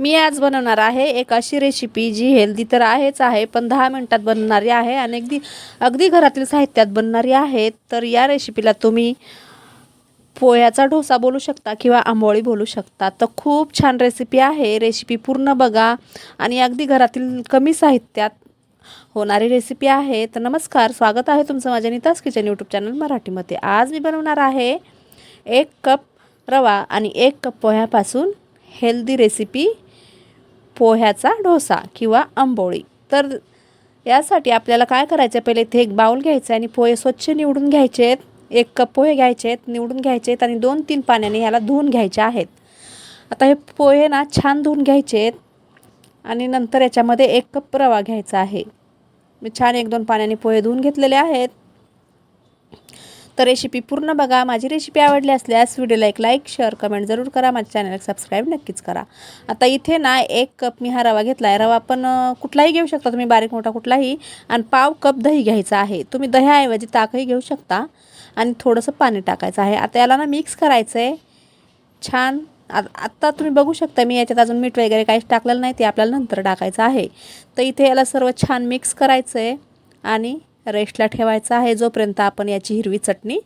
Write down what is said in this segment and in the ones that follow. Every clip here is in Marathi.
मी आज बनवणार आहे एक अशी रेसिपी जी हेल्दी तर आहेच आहे पण दहा मिनटात बनणारी आहे आणि अगदी अगदी घरातील साहित्यात बनणारी आहे. तर या रेसिपीला तुम्ही पोह्याचा डोसा बोलू शकता किंवा आंबोळी बोलू शकता. तर खूप छान रेसिपी आहे. रेसिपी पूर्ण बघा आणि अगदी घरातील कमी साहित्यात होणारी रेसिपी आहे. तर नमस्कार स्वागत आहे तुमचं माझ्या नितास किचन यूट्यूब चॅनल मराठीमध्ये. आज मी बनवणार आहे एक कप रवा आणि एक कप पोह्यापासून हेल्दी रेसिपी पोह्याचा डोसा किंवा आंबोळी. तर यासाठी आपल्याला काय करायचं आहे? पहिले इथे एक बाऊल घ्यायचं आहे आणि पोहे स्वच्छ निवडून घ्यायचे आहेत. एक कप पोहे घ्यायचे आहेत निवडून घ्यायचे आहेत आणि दोन तीन पाण्याने ह्याला धुवून घ्यायचे आहेत. आता हे पोहे ना छान धुवून घ्यायचे आहेत आणि नंतर याच्यामध्ये एक कप रवा घ्यायचा आहे. मी छान एक दोन पाण्याने पोहे धुवून घेतलेले आहेत. तर रेसिपी पूर्ण बघा. माझी रेसिपी आवडली असल्यास व्हिडिओला एक लाईक शेअर कमेंट जरूर करा. माझ्या चॅनलला सबस्क्राईब नक्कीच करा. आता इथे ना एक कप मी हा रवा घेतला आहे रवा पण कुठलाही घेऊ शकता तुम्ही बारीक मोठा कुठलाही. आणि पाव कप दही घ्यायचा आहे. तुम्ही दह्याऐवजी ताकही घेऊ शकता. आणि थोडंसं पाणी टाकायचं आहे. आता याला ना मिक्स करायचं आहे छान आत्ता तुम्ही बघू शकता मी याच्यात अजून मीठ वगैरे काहीच टाकलेलं नाही. ते आपल्याला नंतर टाकायचं आहे. तर इथे याला सर्व छान मिक्स करायचं आहे आणि रेस्टला ठेवायचं आहे जोपर्यंत आपण याची हिरवी चटणी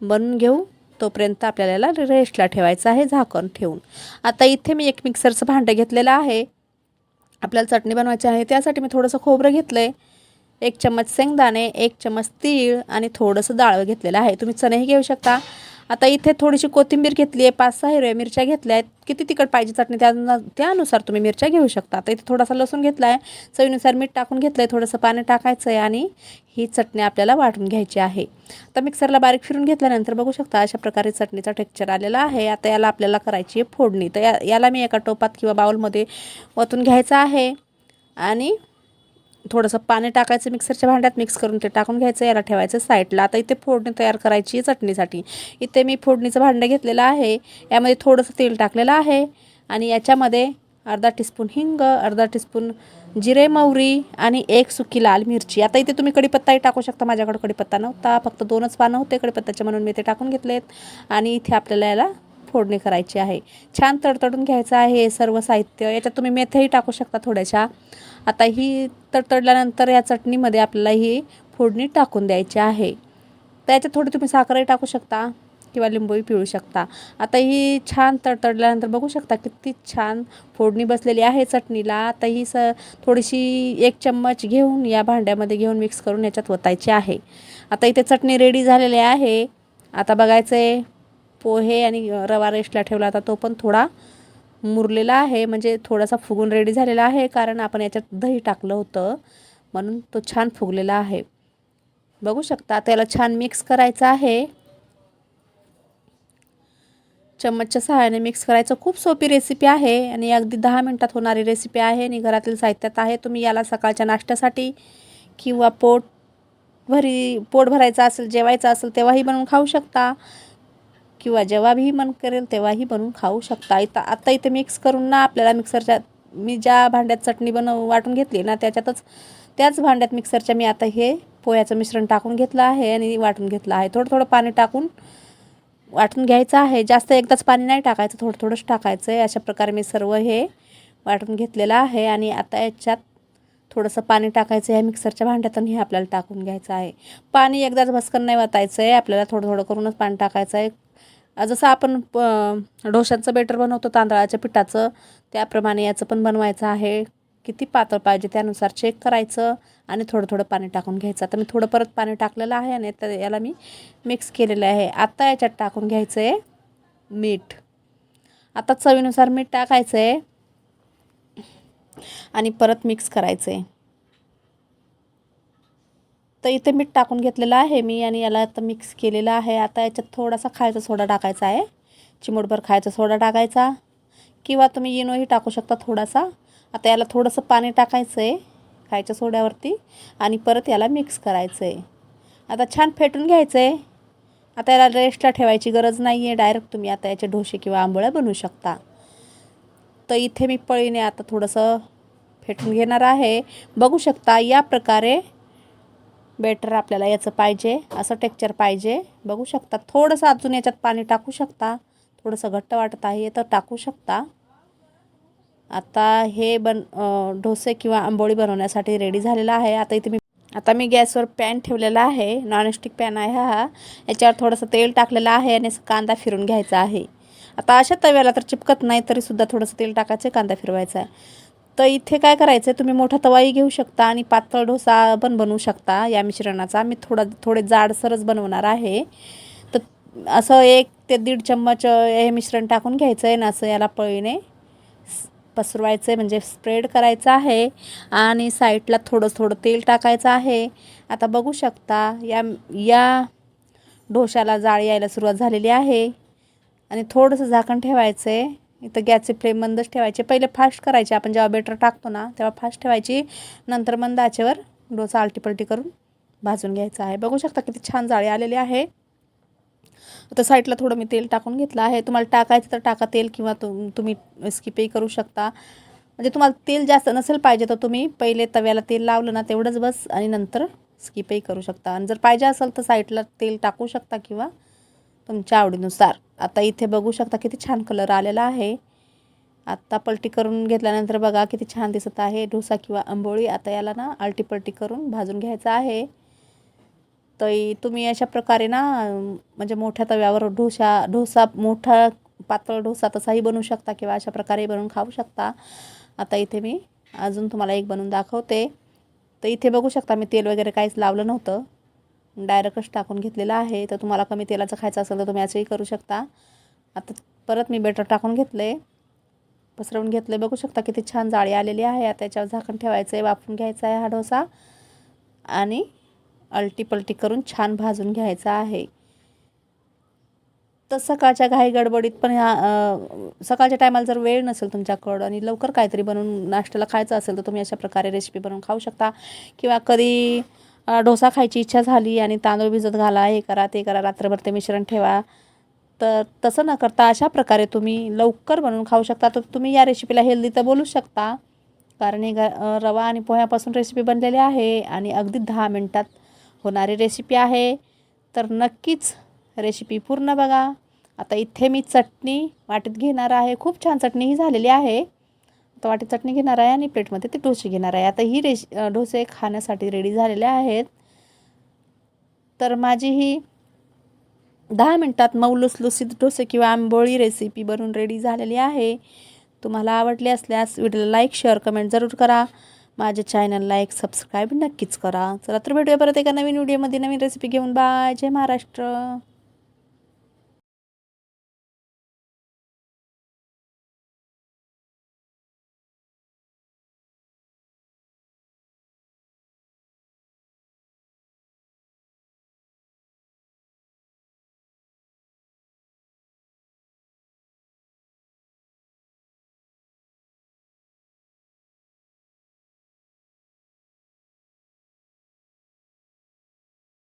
बनवून घेऊ तोपर्यंत आपल्याला याला रेस्टला ठेवायचं आहे झाकण ठेवून. आता इथे मी एक मिक्सरचं भांडं घेतलेलं आहे. आपल्याला चटणी बनवायची आहे त्यासाठी मी थोडंसं खोबरं घेतलं आहे एक चम्मच शेंगदाणे एक चम्मच तीळ आणि थोडंसं डाळ घेतलेलं आहे. तुम्ही चणेही घेऊ शकता. आता इथे थोडीशी कोथिंबीर घेतली आहे पाच सहा हिरव्या मिरच्या घेतल्या आहेत. किती तिखट पाहिजे चटणी त्या त्यानुसार तुम्ही मिरच्या घेऊ शकता. आता इथे थोडासा लसूण घेतला आहे चवीनुसार मीठ टाकून घेतलं आहे थोडंसं पाणी टाकायचं आहे आणि ही चटणी आपल्याला वाटून घ्यायची आहे. आता मिक्सरला बारीक फिरून घेतल्यानंतर बघू शकता अशा प्रकारे चटणीचा टेक्चर आलेला आहे. आता याला आपल्याला करायची आहे फोडणी. तर या याला मी एका टोपात किंवा बाउलमध्ये ओतून घ्यायचं आहे. आणि थोडंसं पाणी टाकायचं मिक्सरच्या भांड्यात मिक्स करून ते टाकून घ्यायचं याला ठेवायचं साईडला. आता इथे फोडणी तयार करायची चटणीसाठी. इथे मी फोडणीचं भांडं घेतलेलं आहे. यामध्ये थोडंसं तेल टाकलेलं आहे. आणि याच्यामध्ये अर्धा टीस्पून हिंग अर्धा टीस्पून जिरे मोहरी आणि एक सुकी लाल मिरची. आता इथे तुम्ही कढीपत्ताही टाकू शकता. माझ्याकडे कडीपत्ता नव्हता. फक्त दोनच पानं होते कढीपत्त्याचे म्हणून मी ते टाकून घेतलेत. आणि इथे आपल्याला याला फोडणी करायची आहे. छान तडतडून घ्यायचं आहे हे सर्व साहित्य. याच्यात तुम्ही मेथ्याही टाकू शकता थोड्याशा. आता ही तडतडल्यानंतर या चटणीमध्ये आपल्याला ही फोडणी टाकून द्यायची आहे. तर याच्यात थोडी तुम्ही साखरही टाकू शकता किंवा लिंबूही पिळू शकता. आता ही छान तडतडल्यानंतर बघू शकता किती छान फोडणी बसलेली आहे चटणीला. आता ही स थोडीशी एक चम्मच घेऊन या भांड्यामध्ये घेऊन मिक्स करून याच्यात ओतायची आहे. आता इथे चटणी रेडी झालेली आहे. आता बघायचं आहे पोहे आणि रवा रेस्टला ठेवला होता तो पण थोडा मुरलेला आहे. म्हणजे थोडासा फुगून रेडी झालेला आहे कारण आपण याच्यात दही टाकलं होतं म्हणून तो छान फुगलेला आहे. बघू शकता त्याला छान मिक्स करायचं आहे. चम्मचच्या सहाय्याने मिक्स करायचं. खूप सोपी रेसिपी आहे आणि अगदी दहा मिनटात होणारी रेसिपी आहे. आणि घरातील साहित्यात आहे. तुम्ही याला सकाळच्या नाश्त्यासाठी किंवा पोट भरी पोट भरायचं असेल जेवायचं असेल तेव्हाही बनवून खाऊ शकता. किंवा जेव्हाही मन करेल तेव्हाही बनवून खाऊ शकता. इथं आत्ता इथे मिक्स करून ना आपल्याला मिक्सरच्या मी ज्या भांड्यात चटणी बनव वाटून घेतली ना त्याच्यातच त्याच भांड्यात मिक्सरच्या मी आता हे पोह्याचं मिश्रण टाकून घेतलं आहे आणि वाटून घेतलं आहे. थोडं थोडं पाणी टाकून वाटून घ्यायचं आहे. जास्त एकदाच पाणी नाही टाकायचं थोडं थोडंच टाकायचं आहे अशा प्रकारे मी सर्व हे वाटून घेतलेलं आहे आणि आता याच्यात थोडंसं पाणी टाकायचं आहे. मिक्सरच्या भांड्यातून हे आपल्याला टाकून घ्यायचं आहे. पाणी एकदाच भस्कन नाही वाटायचं आहे आपल्याला थोडं थोडं करूनच पाणी टाकायचं आहे जसं आपण प डोशांचं बेटर बनवतो तांदळाच्या पिठाचं त्याप्रमाणे याचं पण बनवायचं आहे. किती पातळ पाहिजे त्यानुसार चेक करायचं आणि थोडं थोडं पाणी टाकून घ्यायचं. आता मी थोडं परत पाणी टाकलेलं आहे आणि तर याला मी मिक्स केलेलं आहे. आत्ता याच्यात टाकून घ्यायचं आहे मीठ. आता चवीनुसार मीठ टाकायचं आहे आणि परत मिक्स करायचं आहे तर इथे मीठ टाकून घेतलेलं आहे मी आणि याला आता मिक्स केलेलं आहे. आता याच्यात थोडासा खायचा सोडा टाकायचा आहे. चिमूटभर खायचा सोडा टाकायचा. किंवा तुम्ही इनोही टाकू शकता थोडासा. आता याला थोडंसं पाणी टाकायचं आहे खायच्या सोड्यावरती आणि परत याला मिक्स करायचं आहे आता छान फेटून घ्यायचं आहे आता याला रेस्टला ठेवायची गरज नाही आहे डायरेक्ट तुम्ही आता याचे ढोसे किंवा आंबोळ्या बनवू शकता. तर इथे मी पळीने आता थोडंसं फेटून घेणार आहे. बघू शकता या प्रकारे बेटर आपल्याला याचं पाहिजे असं टेक्चर पाहिजे. बघू शकता थोडंसं अजून याच्यात पाणी टाकू शकता. थोडंसं घट्ट वाटत आहे तर टाकू शकता. आता हे बन डोसे किंवा आंबोळी बनवण्यासाठी रेडी झालेला आहे. आता इथे मी आता मी गॅसवर पॅन ठेवलेला आहे. नॉनस्टिक पॅन आहे हा याच्यावर थोडंसं तेल टाकलेलं आहे आणि कांदा फिरून घ्यायचा आहे. आता अशा तव्याला तर चिपकत नाही तरीसुद्धा थोडंसं तेल टाकायचं कांदा फिरवायचा आहे. तर इथे काय करायचं आहे तुम्ही मोठा तवाही घेऊ शकता आणि पातळ डोसा पण बनवू शकता या मिश्रणाचा. मी थोडा थोडे जाडसरच बनवणार आहे. तर असं एक ते दीड चम्मच हे मिश्रण टाकून घ्यायचं आहे ना असं याला पळीने पसरवायचं आहे म्हणजे स्प्रेड करायचं आहे. आणि साईडला थोडं थोडं तेल टाकायचं आहे. आता बघू शकता या या डोशाला जाळी यायला सुरुवात झालेली आहे. आणि थोडंसं झाकण ठेवायचं आहे इथं गॅसचे फ्लेम मंदच ठेवायचे. पहिले फास्ट करायचे. आपण जेव्हा बेटर टाकतो ना तेव्हा फास्ट ठेवायची. नंतर मंद आचेवर डोसा आलटीपलटी करून भाजून घ्यायचा आहे. बघू शकता किती छान जाळी आलेली आहे. आता साईडला थोडं मी तेल टाकून घेतलं आहे. तुम्हाला टाकायचं तर टाका तेल किंवा तुम तुम्ही स्किपही करू शकता. म्हणजे तुम्हाला तेल जास्त नसेल पाहिजे तर तुम्ही पहिले तव्याला तेल लावलं ना तेवढंच बस आणि नंतर स्किपही करू शकता. आणि जर पाहिजे असेल तर साईडला तेल टाकू शकता किंवा तुमच्या आवडीनुसार. आता इथे बघू शकता किती छान कलर आलेला आहे. आत्ता पलटी करून घेतल्यानंतर बघा किती छान दिसत आहे. डोसा किंवा आंबोळी आता याला ना आलटी पलटी करून भाजून घ्यायचं आहे. तर तुम्ही अशा प्रकारे ना म्हणजे मोठ्या तव्यावर डोसा डोसा मोठा पातळ डोसा तसाही बनवू शकता किंवा अशा प्रकारे बनवून खाऊ शकता. आता इथे मी अजून तुम्हाला एक बनवून दाखवते. तर इथे बघू शकता मी तेल वगैरे काहीच लावलं नव्हतं. डायरेक्टच टाकून घेतलेलं आहे. तर तुम्हाला कमी तेलाचं खायचं असेल तर तुम्ही असंही करू शकता. आता परत मी बेटर टाकून घेतले. पसरवून घेतले. बघू शकता किती छान जाळी आलेली आहे. आता त्याच्यावर झाकण ठेवायचं आहे वाफून घ्यायचा आहे हा डोसा. आणि अलटीपलटी करून छान भाजून घ्यायचा आहे. तर सकाळच्या घाई गडबडीत पण ह्या सकाळच्या टायमाला जर वेळ नसेल तुमच्याकडं आणि लवकर काहीतरी बनवून नाश्त्याला खायचं असेल तर तुम्ही अशा प्रकारे रेसिपी बनवून खाऊ शकता. किंवा कधी डोसा खायची इच्छा झाली आणि तांदूळ भिजत घाला हे करा ते करा रात्रभर ते मिश्रण ठेवा. तर तसं न करता अशा प्रकारे तुम्ही लवकर बनवून खाऊ शकता. तर तुम्ही या रेसिपीला हेल्दी तर बोलू शकता. कारण हे ग रवा आणि पोह्यापासून रेसिपी बनलेली आहे आणि अगदी दहा मिनटात होणारी रेसिपी आहे. तर नक्कीच रेसिपी पूर्ण बघा. आता इथे मी चटणी वाटीत घेणार आहे. खूप छान चटणी ही झालेली आहे. तर वाटी चटणी घेणार आहे आणि प्लेटमध्ये ते डोसे घेणार आहे. आता ही रेश डोसे खाण्यासाठी रेडी झालेले आहेत. तर माझी ही दहा मिनटात मऊ लुसलुसीत डोसे किंवा आंबोळी रेसिपी बनवून रेडी झालेली आहे. तुम्हाला आवडली असल्यास व्हिडिओला लाईक शेअर कमेंट जरूर करा. माझ्या चॅनलला एक सबस्क्राईब नक्कीच करा. चला तर भेटूया परत एका नवीन व्हिडिओमध्ये नवीन रेसिपी घेऊन. बाय जय महाराष्ट्र.